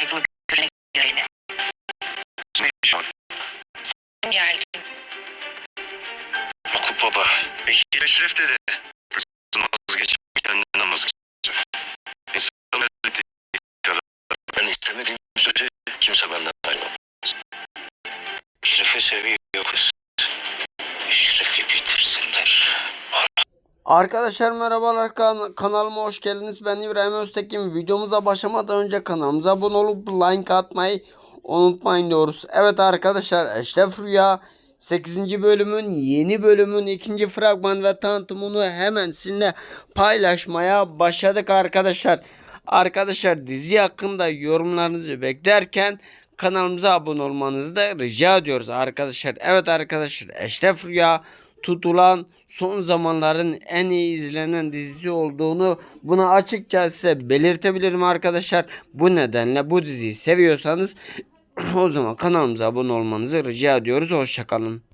saygılı görene. Ne iş var? Geldin. Yakup baba. Bekir Eşref dedi. Hırsızın vazgeçip kendine vazgeçecek. İnsan elbette kadar. Ben istemediğim sürece kimse benden ayrılamaz. Eşref'i seviyor kız. Arkadaşlar merhabalar kan- kanalıma hoş geldiniz. Ben İbrahim Öztekin. Videomuza başlamadan önce kanalımıza abone olup like atmayı unutmayın diyoruz. Evet arkadaşlar Eşref Rüya 8. bölümün yeni bölümün ikinci fragman ve tanıtımını hemen sizinle paylaşmaya başladık arkadaşlar. Arkadaşlar dizi hakkında yorumlarınızı beklerken kanalımıza abone olmanızı da rica ediyoruz arkadaşlar. Evet arkadaşlar Eşref Rüya tutulan son zamanların en iyi izlenen dizisi olduğunu bunu açıkça size belirtebilirim arkadaşlar. Bu nedenle bu diziyi seviyorsanız o zaman kanalımıza abone olmanızı rica ediyoruz. Hoşçakalın.